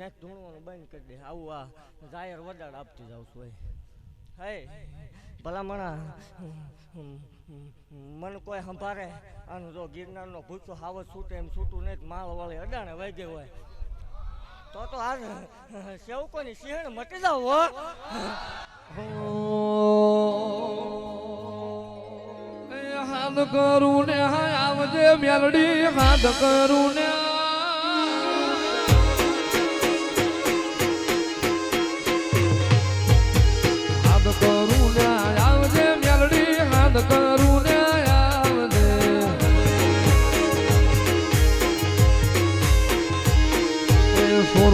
Net ધૂણવાનું બંધ કરી દે. આવું આ જાહેર વડાડ આપતી જાઉં છું હે, ભલામણા મને કોઈ સંભારે અને જો ગિરનારનો ભૂસો હાવત છૂટે એમ છૂટું નહીં માલ વાળે અડાણે વાગે હોય. તો તો આ સેવકોની સિંહણ મટી જાવ હો. હાથ કરું ને હાય, આવજે મેલડી, હાથ કરું ને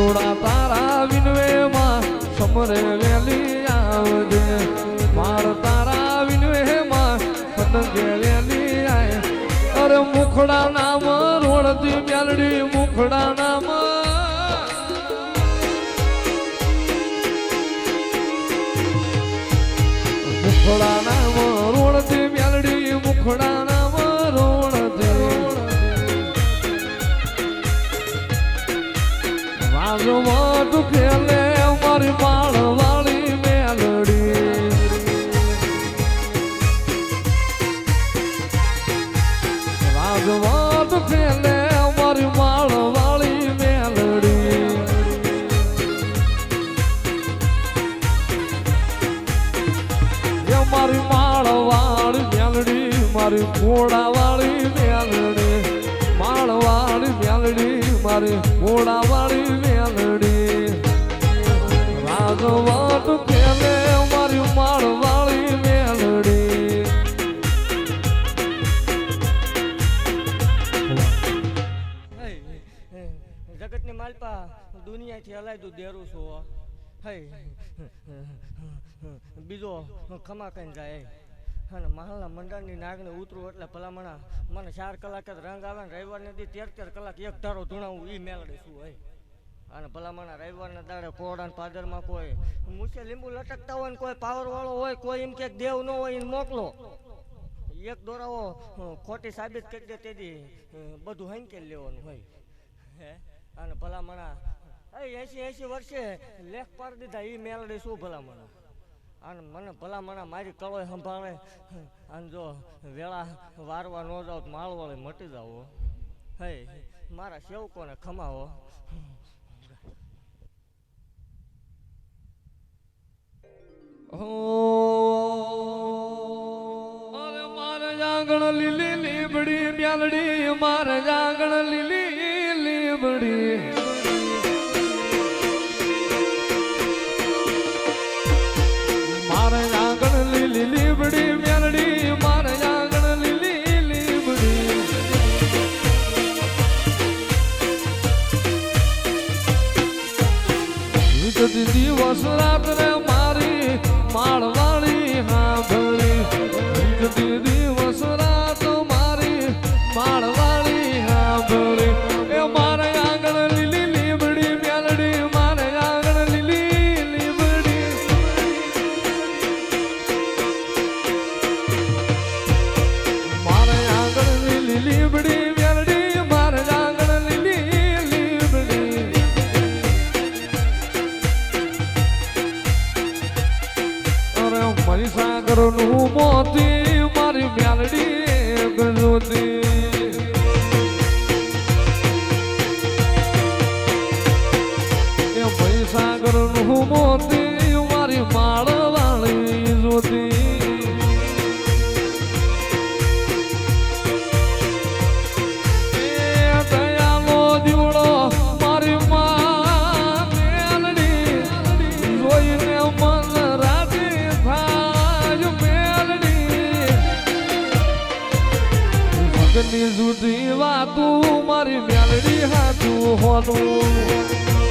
સોરડા તારા વિનવેમાં સમરે વેલી આવજે. માર તારા વિનવેમાં પતંગે વેલી આય. અરે મુખડા નામ રોડતી મેલડી મુખડા નામ. મુખડા નામ મારી ઘોડા વાળી મેલડી માળ વાળી મેલડી મારી ઘોડા વાળી મેલડી રાગવાટ કેલે મારી માળ વાળી મેલડી જગતની માલપા દુનિયાથી હલાયતું દેરું છું બીજો ખમા કઈ જાય. અને મહાલના મંડળની નાગને ઉતરું એટલે ભલામણા મને ચાર કલાક જ રંગ આવે ને રવિવારને દી તેર તેર કલાક એક ધારો ધૂણાવું એ મેળડે શું હોય? અને ભલામણા રવિવારના દાડે કોડા ને પાદરમાં કોઈ મૂછે લીંબુ લટકતા હોય ને કોઈ પાવર વાળો હોય કોઈ એમ કે દેવ ન હોય એને મોકલો. એક દોરાવો ખોટી સાબિત કરી દે તેથી બધું હંકેલ લેવાનું હોય. હે? અને ભલામણા એ એસી એસી વર્ષે લેખ પાડી દીધા એ મેળડે શું ભલામણા? અને મને ભલામણા મારી કળોય સંભાળે. અને જો વેળા વારવા ન જાઓ તો માળવાળે મટી જાવો હે મારા સેવકોને ખમાવો. લીલી લીબડી મ્યાલડી મારે જાગણ લીલી લીબડી. વીજળી દિવસ રાત ભગની જુદી વાતું મારી મેલડી હાતું હોનું.